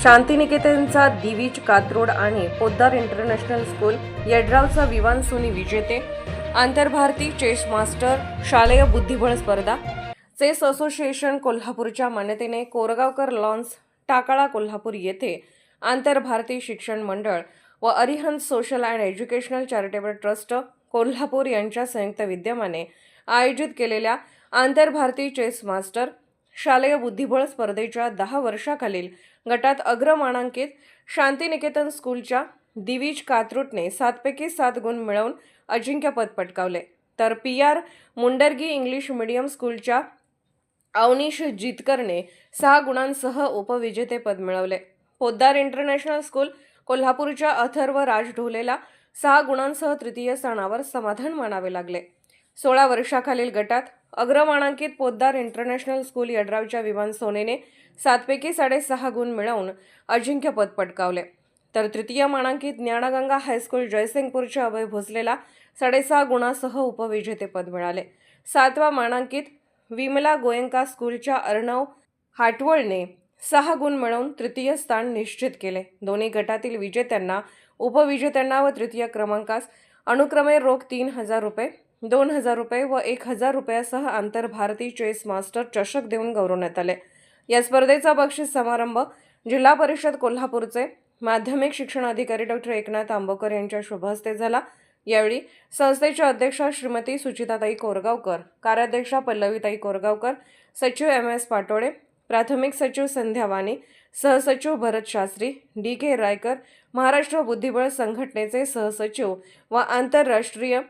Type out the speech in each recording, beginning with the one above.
शांतिनिकेतनचा दिवीज कात्रोड आणि Poddar international school यड्रावचा विवान सोनी विजेते आंतरभारती चेस मास्टर शालेय बुद्धिबळ स्पर्धा चेस असोसिएशन कोल्हापूरच्या मान्यतेने कोरगावकर लॉन्स टाकाळा कोल्हापूर येथे आंतरभारती शिक्षण मंडळ व Arihant social and educational charitable trust Kolhapur यांच्या संयुक्त विद्यमाने आयोजित केलेल्या आंतरभारती चेस मास्टर शालेय बुद्धिबळ स्पर्धेच्या दहा वर्षाखालील गटात अग्रमानांकित शांतिनिकेतन स्कूलच्या दिवीज कात्रुटने सातपैकी सात गुण मिळवून अजिंक्यपद पटकावले. तर P R Mundargi English medium स्कूलच्या अवनीश जितकरने सहा गुणांसह उपविजेतेपद मिळवले. पोद्दार इंटरनॅशनल स्कूल कोल्हापूरच्या अथर्व राज ढोलेला सहा गुणांसह तृतीय स्थानावर समाधान मानावे लागले. सोळा वर्षाखालील गटात अग्रमानांकित पोद्दार इंटरनॅशनल स्कूल यड्रावच्या विमान सोनेने सातपैकी साडेसहा गुण मिळवून अजिंक्यपद पटकावले. तर तृतीय मानांकित ज्ञानगंगा हायस्कूल जयसिंगपूरच्या अभय भोसलेला साडेसहा गुणासह उपविजेतेपद मिळाले. सातवा मानांकित विमला गोयंका स्कूलच्या अर्णव हाटवळने सहा गुण मिळवून तृतीय स्थान निश्चित केले. दोन्ही गटातील विजेत्यांना उपविजेत्यांना व तृतीय क्रमांकास अनुक्रमे रोख तीन हजार रुपये दोन हजार रुपये व एक हजार रुपयासह आंतरभारती चेस मास्टर चषक देऊन गौरवण्यात आले. या स्पर्धेचा बक्षीस समारंभ जिल्हा परिषद कोल्हापूरचे माध्यमिक शिक्षण अधिकारी डॉक्टर एकनाथ आंबोकर यांच्या शुभ हस्ते झाला. यावेळी संस्थेच्या अध्यक्षा श्रीमती सुचिताताई कोरगावकर कार्याध्यक्षा पल्लवीताई कोरगावकर सचिव एम एस पाटोळे प्राथमिक सचिव संध्या वाणी सहसचिव भरत शास्त्री डी के रायकर महाराष्ट्र बुद्धिबळ संघटनेचे सहसचिव व आंतरराष्ट्रीय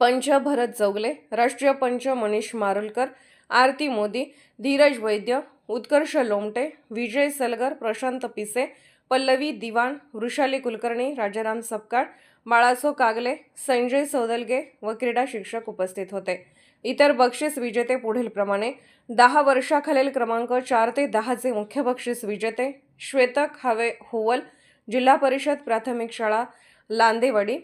पंच भरत जौगले राष्ट्रीय पंच मनीष मारुलकर आरती मोदी धीरज वैद्य उत्कर्ष लोमटे विजय सलगर प्रशांत पिसे पल्लवी दिवाण वृषाली कुलकर्णी राजाराम सपकाळ बाळासो कागले संजय सौदलगे व क्रीडा शिक्षक उपस्थित होते. इतर बक्षीस विजेते पुढीलप्रमाणे दहा वर्षाखालील क्रमांक चार ते दहाचे मुख्य बक्षीस विजेते श्वेतक हवे होवल जिल्हा परिषद प्राथमिक शाळा Landewadi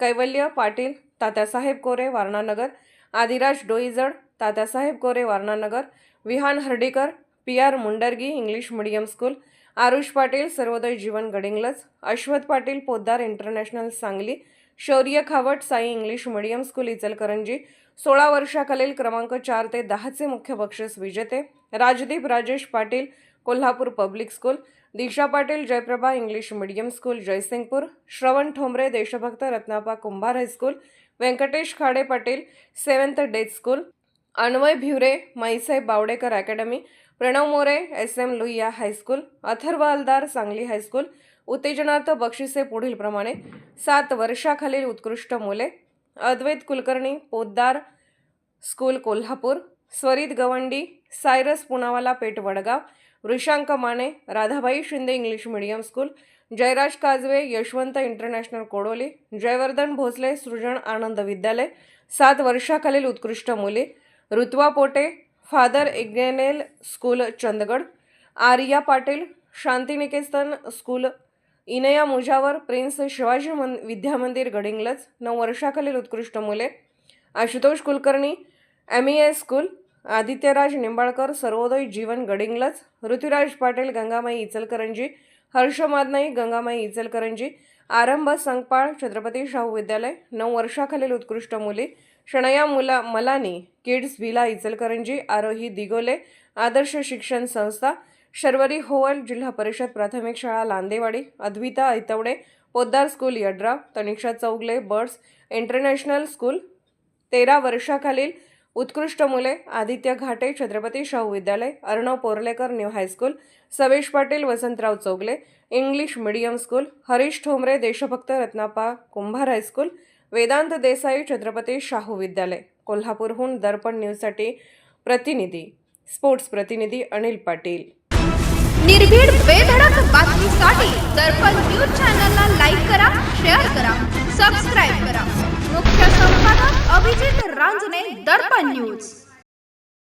Kaivalya Patil Tatyasaheb Kore Warananagar Adiraj Doijad Tatyasaheb Kore Warananagar Vihaan Hardikar P R Mundargi English medium school Arush Patil Sarvodaya Jeevan Gadhinglaj Ashwath Patil Poddar international Sangli Shaurya Khawat Sai English medium school Ichalkaranji सोळा वर्षाखालील क्रमांक चार ते दहाचे मुख्य बक्षीस विजेते Rajdeep Rajesh Patil Kolhapur public school Disha Patil Jayprabha English medium school Jaysingpur Shravan Thombare Deshbhakt Ratnappa Kumbhar high school Vyankatesh Khade Patil seventh days school Anvay Bhiware Maisaheb Bawdekar academy Pranav More S M Luiya high school Atharva Aldar Sangli high school उत्तेजनार्थ बक्षिसे पुढीलप्रमाणे सात वर्षाखालील उत्कृष्ट मुले Advait Kulkarni Poddar school Kolhapur Swarit Gawandi Cyrus Poonawalla Peth Vadgaon Vrishank Mane Radhabai Shinde English medium school Jayraj Kajwe Yashwant international Kodoli Jayvardhan Bhosale Srujan Anand Vidyalaya सात वर्षाखालील उत्कृष्ट मुली Rutva Pote father Agnel school Chandgad Arya Patil Shantiniketan school Inaya Mujawar prince Shivaji मन विद्यामंदिर गडिंगलज नऊ वर्षाखालील उत्कृष्ट मुले Ashutosh Kulkarni M E S school Adityaraj Nimbalkar Sarvodaya Jeevan Gadhinglaj Ruturaj Patil Gangamai Ichalkaranji Harsh Madnai Gangamai Ichalkaranji Arambh Sankpal Chhatrapati Shahu विद्यालय नऊ वर्षाखालील उत्कृष्ट मुली शणया मुला मलानी किड्स भिला इचलकरंजी आरोही दिगोले आदर्श शिक्षण संस्था शर्वरी होवल जिल्हा परिषद प्राथमिक शाळा Landewadi Advita Aitawade Poddar school Yadrav Taniksha Chougule birds international school तेरा वर्षाखालील उत्कृष्ट मुले Aditya Ghate Chhatrapati Shahu Vidyalaya Arnav Porlekar new high school Savesh Patil Vasantrao Chougule English medium school Harish Thombare Deshbhakt Ratnappa Kumbhar high school Vedant Desai Chhatrapati Shahu Vidyalaya कोल्हापूरहून दर्पण न्यूजसाठी प्रतिनिधी sports प्रतिनिधी अनिल पाटील. निर्भीड बेधडक बातमीसाठी subscribe करा मुख्य संपादक अभिजित रांजणे दर्पण news